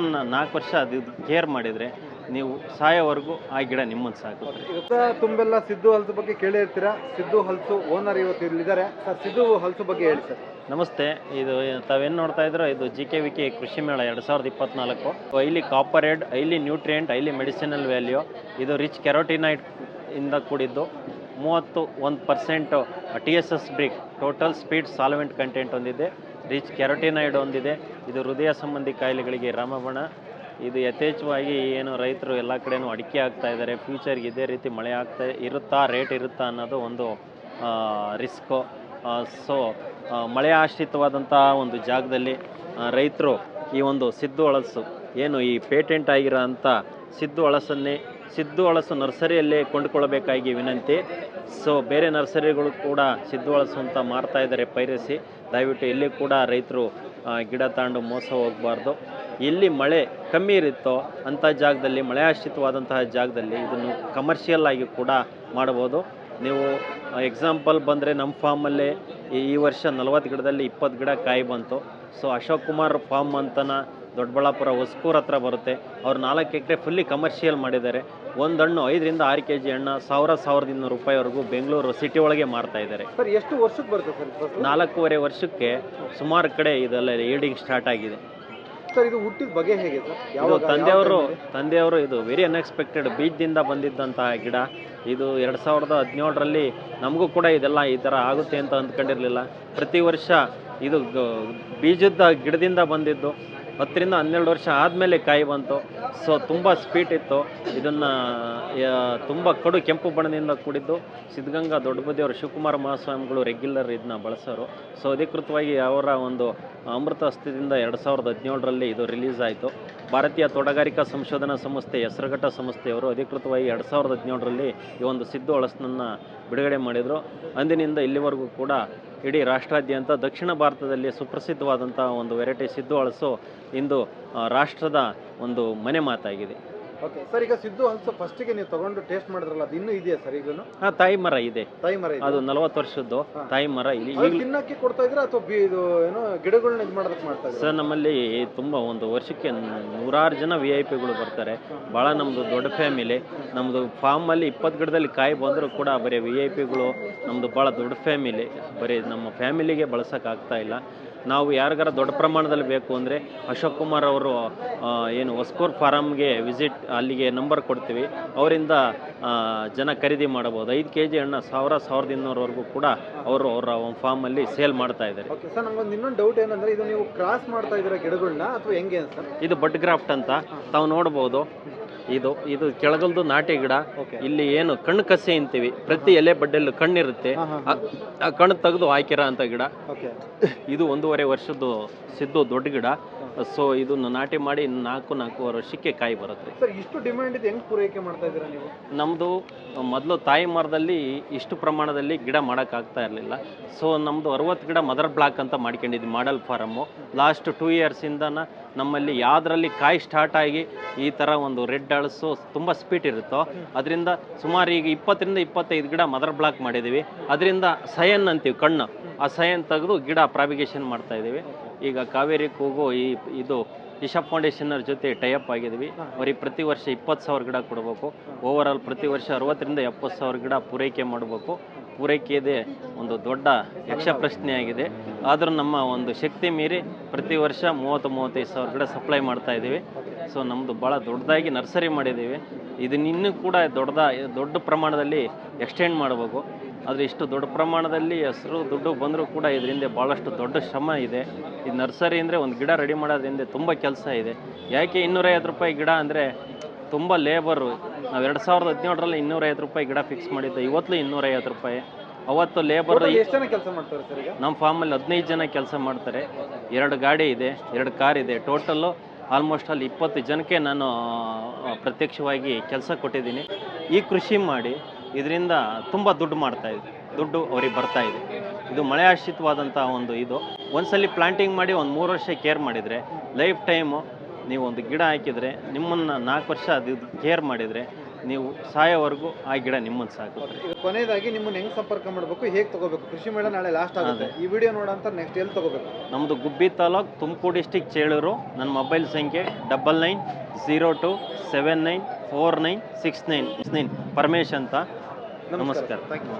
ನಿಮ್ಮನ್ನು ನಾಲ್ಕು ವರ್ಷ ಅದು ಕೇರ್ ಮಾಡಿದರೆ ನೀವು ಸಾಯೋವರೆಗೂ ಆ ಗಿಡ ನಿಮ್ಮನ್ನು ಸಾಕು ಇವತ್ತು ತುಂಬೆಲ್ಲ ಸಿದ್ದು ಹಲಸು ಬಗ್ಗೆ ಕೇಳಿರ್ತೀರಾ? ಸಿದ್ದು ಹಲಸು ಓನರ್ ಇವತ್ತು ಇಲ್ಲಿದ್ದಾರೆ. ಸರ್ ಸಿದ್ದು ಹಲಸು ಬಗ್ಗೆ ಹೇಳಿ ಸರ್. ನಮಸ್ತೆ ಇದು ತಾವೇನು ನೋಡ್ತಾ ಇದ್ರೋ ಇದು ಜಿ ಕೆ ವಿ ಕೆ ಕೃಷಿ ಮೇಳ ಎರಡು ಸಾವಿರದ ಇಪ್ಪತ್ನಾಲ್ಕು. ಐಲಿ ಕಾಪರೇಡ್ ಐಲಿ ನ್ಯೂಟ್ರಿಯೆಂಟ್ ಐಲಿ ಮೆಡಿಸಿನಲ್ ವ್ಯಾಲ್ಯೂ ಇದು ರಿಚ್ ಕೆರೋಟಿನೈಟ್ ಇಂದ ಕೂಡಿದ್ದು. ಮೂವತ್ತು ಒಂದು percent T S S brix total speed solvent content ಹೊಂದಿದೆ ರಿಚ್ ಕೆರೋಟಿನೈಡ್ ಹೊಂದಿದೆ ಇದು ಹೃದಯ ಸಂಬಂಧಿ ಕಾಯಿಲೆಗಳಿಗೆ ರಾಮಬಣ. ಇದು ಯಥೇಚ್ಛವಾಗಿ ಏನು ರೈತರು ಎಲ್ಲ ಕಡೆನೂ ಅಡಿಕೆ ಆಗ್ತಾ ಇದ್ದಾರೆ. ಫ್ಯೂಚರ್ಗೆ ಇದೇ ರೀತಿ ಮಳೆ ಆಗ್ತಾ ಇರುತ್ತಾ ರೇಟ್ ಇರುತ್ತಾ ಅನ್ನೋದು ಒಂದು ರಿಸ್ಕು ಸೊ ಮಳೆ ಆಶ್ರಿತವಾದಂಥ ಒಂದು ಜಾಗದಲ್ಲಿ ರೈತರು ಈ ಒಂದು ಸಿದ್ದು ಹಳಸು, ಏನು ಈ ಪೇಟೆಂಟ್ ಆಗಿರೋ ಅಂಥ ಸಿದ್ದು ಹಳಸನ್ನೇ, ಸಿದ್ದು ಹಳಸು ನರ್ಸರಿಯಲ್ಲೇ ಕೊಂಡುಕೊಳ್ಳಬೇಕಾಗಿ ವಿನಂತಿ. ಸೊ ಬೇರೆ ನರ್ಸರಿಗಳು ಕೂಡ ಸಿದ್ದು ಹಳಸು ಅಂತ ಮಾರ್ತಾ ಇದ್ದಾರೆ, ಪೈರಸಿ. ದಯವಿಟ್ಟು ಇಲ್ಲಿ ಕೂಡ ರೈತರು ಗಿಡ ತಗೊಂಡು ಮೋಸ ಹೋಗಬಾರ್ದು. ಎಲ್ಲಿ ಮಳೆ ಕಮ್ಮಿ ಇರುತ್ತೋ ಅಂಥ ಜಾಗದಲ್ಲಿ, ಮಳೆ ಆಶ್ರಿತವಾದಂತಹ ಜಾಗದಲ್ಲಿ ಇದನ್ನು ಕಮರ್ಷಿಯಲ್ ಆಗಿ ಕೂಡ ಮಾಡ್ಬೋದು ನೀವು ಎಕ್ಸಾಂಪಲ್ ಬಂದರೆ ನಮ್ಮ ಫಾರ್ಮಲ್ಲಿ ಈ ಈ ವರ್ಷ ನಲವತ್ತು ಗಿಡದಲ್ಲಿ ಇಪ್ಪತ್ತು ಗಿಡ ಕಾಯಿ ಬಂತು. ಸೊ ಅಶೋಕ್ ಕುಮಾರ್ ಫಾರ್ಮ್ ಅಂತನ ದೊಡ್ಡಬಳ್ಳಾಪುರ ಹೊಸ್ಕೂರ್ ಹತ್ರ ಬರುತ್ತೆ. ಅವ್ರು ನಾಲ್ಕು ಎಕರೆ ಫುಲ್ಲಿ ಕಮರ್ಷಿಯಲ್ ಮಾಡಿದ್ದಾರೆ. ಒಂದು ಹಣ್ಣು ಐದರಿಂದ ಆರು ಕೆ ಜಿ ಹಣ್ಣು ಸಾವಿರ ಸಾವಿರದ ಇನ್ನೂರು ರೂಪಾಯಿವರೆಗೂ ಬೆಂಗಳೂರು ಸಿಟಿ ಒಳಗೆ ಮಾರ್ತಾ ಇದ್ದಾರೆ. ಸರ್ ಎಷ್ಟು ವರ್ಷಕ್ಕೆ ಬರುತ್ತೆ ಸರ್ ನಾಲ್ಕೂವರೆ ವರ್ಷಕ್ಕೆ ಸುಮಾರು ಕಡೆ ಇದೆಲ್ಲ ಈಲ್ಡಿಂಗ್ ಸ್ಟಾರ್ಟ್ ಆಗಿದೆ. ಸರ್ ಇದು ಹುಟ್ಟಿದ ಬಗೆ ಹೇಗೆ ಸರ್? ಇದು ತಂದೆಯವರು? ತಂದೆಯವರು ಇದು ವೆರಿ ಅನ್ಎಕ್ಸ್ಪೆಕ್ಟೆಡ್ ಬೀಜದಿಂದ ಬಂದಿದ್ದಂತಹ ಗಿಡ. ಇದು ಎರಡು ಸಾವಿರದ ಹದಿನೇಳರಲ್ಲಿ ನಮಗೂ ಕೂಡ ಇದೆಲ್ಲ ಈ ಥರ ಆಗುತ್ತೆ ಅಂತ ಅಂದ್ಕೊಂಡಿರಲಿಲ್ಲ. ಪ್ರತಿ ವರ್ಷ ಇದು ಬೀಜದ ಗಿಡದಿಂದ ಬಂದಿದ್ದು. ಹತ್ತರಿಂದ ಹನ್ನೆರಡು ವರ್ಷ ಆದಮೇಲೆ ಕಾಯಿ ಬಂತು. ಸೊ ತುಂಬ ಸ್ಪೀಟ್ ಇತ್ತು. ಇದನ್ನು ತುಂಬ ಕಡು ಕೆಂಪು ಬಣ್ಣದಿಂದ ಕೂಡಿದ್ದು ಸಿದ್ಧಗಂಗಾ ದೊಡ್ಡಬದಿಯವರು ಶಿವಕುಮಾರ ಮಹಾಸ್ವಾಮಿಗಳು ರೆಗ್ಯುಲರ್ ಇದನ್ನ ಬಳಸೋರು. ಸೊ ಅಧಿಕೃತವಾಗಿ ಅವರ ಒಂದು ಅಮೃತ ಹಸ್ತದಿಂದ ಎರಡು ಸಾವಿರದ ಹದಿನೇಳರಲ್ಲಿ ಇದು ರಿಲೀಸ್ ಆಯಿತು. ಭಾರತೀಯ ತೋಟಗಾರಿಕಾ ಸಂಶೋಧನಾ ಸಂಸ್ಥೆ, ಹೆಸರುಘಟ್ಟ ಸಂಸ್ಥೆಯವರು ಅಧಿಕೃತವಾಗಿ ಎರಡು ಸಾವಿರದ ಹದಿನೇಳರಲ್ಲಿ ಈ ಒಂದು ಸಿದ್ದು ಹೊಳಸನನ್ನು ಬಿಡುಗಡೆ ಮಾಡಿದರು. ಅಂದಿನಿಂದ ಇಲ್ಲಿವರೆಗೂ ಕೂಡ ಇಡೀ ರಾಷ್ಟ್ರಾದ್ಯಂತ ದಕ್ಷಿಣ ಭಾರತದಲ್ಲಿ ಸುಪ್ರಸಿದ್ಧವಾದಂಥ ಒಂದು ವೆರೈಟಿ ಸಿದ್ದು ಹಳಸು ಇಂದು ರಾಷ್ಟ್ರದ ಒಂದು ಮನೆ ಮಾತಾಗಿದೆ. ಓಕೆ ಸರ್ ಈಗ ಸಿದ್ದು ಹಲ್ಸು ಫಸ್ಟಿಗೆ ನೀವು ತಗೊಂಡು ಟೇಸ್ಟ್ ಮಾಡಿದ್ರಲ್ಲ ಅದು ಇನ್ನೂ ಇದೆಯಾ ಸರ್ ಈಗಲೂ ಆ ತಾಯಿ ಮರ ಇದೆ. ತಾಯಿ ಮರ ಇದೆ ಅದು ನಲವತ್ತು ವರ್ಷದ್ದು. ಹಾ. ತಾಯಿ ಮರ ಇಲ್ಲಿ ಅದು ಈಗಲೂ ತಿನ್ನಕ್ಕೆ ಕೊಡ್ತಾ ಇದ್ರೆ ಅಥವಾ ಬಿ- ಇದು ಏನೋ ಗಿಡಗಳನ್ನ ಇದು ಮಾಡೋದಕ್ಕೆ ಮಾಡ್ತಾ ಸರ್ ನಮ್ಮಲ್ಲಿ ತುಂಬ ಒಂದು ವರ್ಷಕ್ಕೆ ನೂರಾರು ಜನ ವಿ ಐ ಪಿಗಳು ಬರ್ತಾರೆ. ಭಾಳ ನಮ್ಮದು ದೊಡ್ಡ ಫ್ಯಾಮಿಲಿ. ನಮ್ಮದು ಫಾರ್ಮಲ್ಲಿ ಇಪ್ಪತ್ತು ಗಿಡದಲ್ಲಿ ಕಾಯಿ ಬಂದರೂ ಕೂಡ ಬರೀ ವಿ ಐ ಪಿಗಳು ನಮ್ಮದು ಭಾಳ ದೊಡ್ಡ ಫ್ಯಾಮಿಲಿ. ಬರೀ ನಮ್ಮ ಫ್ಯಾಮಿಲಿಗೆ ಬಳಸೋಕ್ಕಾಗ್ತಾ ಇಲ್ಲ. ನಾವು ಯಾರಿಗಾರ ದೊಡ್ಡ ಪ್ರಮಾಣದಲ್ಲಿ ಬೇಕು ಅಂದರೆ ಅಶೋಕ್ ಕುಮಾರ್ ಅವರು ಏನು ಹೊಸ್ಕೋರ್ ಫಾರಮ್ಗೆ ವಿಸಿಟ್ ಅಲ್ಲಿಗೆ ನಂಬರ್ ಕೊಡ್ತೀವಿ. ಅವರಿಂದ ಜನ ಖರೀದಿ ಮಾಡಬಹುದು. ಐದು ಕೆ ಜಿ ಹಣ್ಣು ಸಾವಿರ ಸಾವಿರದ ಇನ್ನೂರವರೆಗೂ ಕೂಡ ಅವರು ಅವರ ಫಾರ್ಮಲ್ಲಿ ಸೇಲ್ ಮಾಡ್ತಾ ಇದ್ದಾರೆ. ಓಕೆ ಸರ್ ನಂಗೊಂದು ಇನ್ನೊಂದು ಡೌಟ್ ಏನಂದ್ರೆ ಇದು ನೀವು ಕ್ರಾಸ್ ಮಾಡ್ತಾ ಇದ್ದೀರಾ ಗಿಡಗಳನ್ನ ಅಥವಾ ಹೆಂಗೆ ಸರ್ ಇದು ಬಡ್ ಗ್ರಾಫ್ಟ್ ಅಂತ. ತಾವು ನೋಡ್ಬೋದು. ಇದು ಇದು ಕೆಳಗಲ್ದು ನಾಟಿ ಗಿಡ. ಇಲ್ಲಿ ಏನು ಕಣ್ಣು ಕಸಿ ಅಂತೀವಿ. ಪ್ರತಿ ಎಲೆ ಬಡ್ಡೆಲ್ಲೂ ಕಣ್ಣಿರುತ್ತೆ. ಆ- ಕಣ್ಣು ತೆಗೆದು ಹಾಕಿರ ಅಂತ ಗಿಡ. ಇದು ಒಂದೂವರೆ ವರ್ಷದ್ದು ಸಿದ್ದು ದೊಡ್ಡ ಗಿಡ. ಸೊ ಇದನ್ನು ನಾಟಿ ಮಾಡಿ ನಾಲ್ಕು ನಾಲ್ಕೂವರೆ ವರ್ಷಕ್ಕೆ ಕಾಯಿ ಬರುತ್ತೆ. ಇಷ್ಟು ಡಿಮ್ಯಾಂಡ್ ಇದೆ ಹೆಂಗ್ ಪೂರೈಕೆ ಮಾಡ್ತಾ ಇದ್ದೀರಾ ನೀವು? ನಮ್ಮದು ಮೊದಲು ತಾಯಿ ಮರದಲ್ಲಿ ಇಷ್ಟು ಪ್ರಮಾಣದಲ್ಲಿ ಗಿಡ ಮಾಡೋಕ್ಕಾಗ್ತಾ ಇರಲಿಲ್ಲ. ಸೊ ನಮ್ಮದು ಅರವತ್ತು ಗಿಡ ಮದರ್ ಬ್ಲಾಕ್ ಅಂತ ಮಾಡ್ಕೊಂಡಿದ್ವಿ ಮಾಡಲ್ ಫಾರಮ್ಮು ಲಾಸ್ಟ್ ಟೂ ಇಯರ್ಸಿಂದ ನಮ್ಮಲ್ಲಿ ಯಾವುದರಲ್ಲಿ ಕಾಯಿ ಸ್ಟಾರ್ಟ್ ಆಗಿ ಈ ಥರ ಒಂದು ರೆಡ್ ಅಳಸು ತುಂಬ ಸ್ಪೀಡ್ ಇರುತ್ತೋ, ಅದರಿಂದ ಸುಮಾರು ಈಗ ಇಪ್ಪತ್ತರಿಂದ ಇಪ್ಪತ್ತೈದು ಗಿಡ ಮದರ್ ಬ್ಲಾಕ್ ಮಾಡಿದ್ದೀವಿ. ಅದರಿಂದ ಸಯನ್ ಅಂತೀವಿ, ಕಣ್ಣು. ಆ ಸಯನ್ ತೆಗೆದು ಗಿಡ ಪ್ರಾವಿಗೇಷನ್ ಮಾಡ್ತಾ ಇದ್ದೀವಿ. ಈಗ ಕಾವೇರಿ ಕೂಗು ಈ ಇದು ಇಶಾ ಫೌಂಡೇಶನ್ನವ್ರ ಜೊತೆ ಟೈಅಪ್ ಆಗಿದ್ವಿ ಅವ್ರಿಗೆ ಪ್ರತಿ ವರ್ಷ ಇಪ್ಪತ್ತು ಸಾವಿರ ಗಿಡ ಕೊಡಬೇಕು. ಓವರ್ ಆಲ್ ಪ್ರತಿ ವರ್ಷ ಅರವತ್ತರಿಂದ ಎಪ್ಪತ್ತು ಸಾವಿರ ಗಿಡ ಪೂರೈಕೆ ಮಾಡಬೇಕು. ಪೂರೈಕೆ ಇದೆ ಒಂದು ದೊಡ್ಡ ಯಕ್ಷ ಪ್ರಶ್ನೆಯಾಗಿದೆ ಆದರೂ ನಮ್ಮ ಒಂದು ಶಕ್ತಿ ಮೀರಿ ಪ್ರತಿ ವರ್ಷ ಮೂವತ್ತು, ಮೂವತ್ತೈದು ಸಾವಿರ ಗಿಡ ಸಪ್ಲೈ ಮಾಡ್ತಾ ಇದ್ದೀವಿ. ಸೊ ನಮ್ಮದು ಭಾಳ ದೊಡ್ಡದಾಗಿ ನರ್ಸರಿ ಮಾಡಿದ್ದೀವಿ. ಇದನ್ನ ಇನ್ನೂ ಕೂಡ ದೊಡ್ಡದ, ದೊಡ್ಡ ಪ್ರಮಾಣದಲ್ಲಿ ಎಕ್ಸ್ಟೆಂಡ್ ಮಾಡಬೇಕು. ಆದರೆ ಇಷ್ಟು ದೊಡ್ಡ ಪ್ರಮಾಣದಲ್ಲಿ ಹೆಸರು ದುಡ್ಡು ಬಂದರೂ ಕೂಡ ಇದರಿಂದ ಭಾಳಷ್ಟು ದೊಡ್ಡ ಶ್ರಮ ಇದೆ. ಈ ನರ್ಸರಿ ಅಂದರೆ ಒಂದು ಗಿಡ ರೆಡಿ ಮಾಡೋದ್ರಿಂದ ತುಂಬ ಕೆಲಸ ಇದೆ. ಯಾಕೆ ಇನ್ನೂರೈವತ್ತು ರೂಪಾಯಿ ಗಿಡ ಅಂದರೆ ತುಂಬ ಲೇಬರು. ನಾವು ಎರಡು ಸಾವಿರದ ಹದಿನೇಳರಲ್ಲಿ ಇನ್ನೂರೈವತ್ತು ರೂಪಾಯಿ ಗಿಡ ಫಿಕ್ಸ್ ಮಾಡಿದ್ದೆ ಇವತ್ತು ಇನ್ನೂರೈವತ್ತು ರೂಪಾಯಿ. ಅವತ್ತು ಲೇಬರ್ ಎಷ್ಟು ಜನ ಕೆಲಸ ಮಾಡ್ತಾರೆ ಸರ್ ಈಗ? ನಮ್ಮ ಫಾರ್ಮಲ್ಲಿ ಹದಿನೈದು ಜನ ಕೆಲಸ ಮಾಡ್ತಾರೆ. ಎರಡು ಗಾಡಿ ಇದೆ ಎರಡು ಕಾರ್ ಇದೆ. ಟೋಟಲ್ಲು ಆಲ್ಮೋಸ್ಟ್ ಅಲ್ಲಿ ಇಪ್ಪತ್ತು ಜನಕ್ಕೆ ನಾನು ಪ್ರತ್ಯಕ್ಷವಾಗಿ ಕೆಲಸ ಕೊಟ್ಟಿದ್ದೀನಿ. ಈ ಕೃಷಿ ಮಾಡಿ ಇದರಿಂದ ತುಂಬ ದುಡ್ಡು ಮಾಡ್ತಾ ಇದೆ. ದುಡ್ಡು ಅವ್ರಿಗೆ ಬರ್ತಾ ಇದೆ. ಇದು ಮಳೆ ಆಶ್ರಿತವಾದಂಥ ಒಂದು ಇದು. ಒಂದ್ಸಲಿ ಪ್ಲಾಂಟಿಂಗ್ ಮಾಡಿ ಒಂದು ಮೂರು ವರ್ಷ ಕೇರ್ ಮಾಡಿದರೆ ಲೈಫ್ ಟೈಮು ನೀವು ಒಂದು ಗಿಡ ಹಾಕಿದರೆ ನಿಮ್ಮನ್ನು ನಾಲ್ಕು ವರ್ಷ ಅದು ಕೇರ್ ಮಾಡಿದರೆ ನೀವು ಸಾಯೋವರೆಗೂ ಆ ಗಿಡ ನಿಮ್ಮನ್ನು ಸಾಕುತ್ತೆ. ಈಗ ಕೊನೆಯದಾಗಿ ನಿಮ್ಮನ್ನು ಹೆಂಗ್ ಸಂಪರ್ಕ ಮಾಡಬೇಕು ಹೇಗೆ ತಗೋಬೇಕು? ಕೃಷಿ ಮೇಳ ನಾಳೆ ಲಾಸ್ಟ್ ಆಗುತ್ತೆ. ಈ ವಿಡಿಯೋ ನೋಡೋಂಥ ನೆಕ್ಸ್ಟ್ ಎಲ್ಲಿ ತಗೋಬೇಕು? ನಮ್ಮದು ಗುಬ್ಬಿ ತಾಲೂಕು ತುಮಕೂರು ಡಿಸ್ಟಿಕ್ ಚೇಳೂರು. ನನ್ನ ಮೊಬೈಲ್ ಸಂಖ್ಯೆ double nine zero two seven nine four nine six nine six nine Paramesh ಅಂತ. ನಮಸ್ಕಾರ. Thank you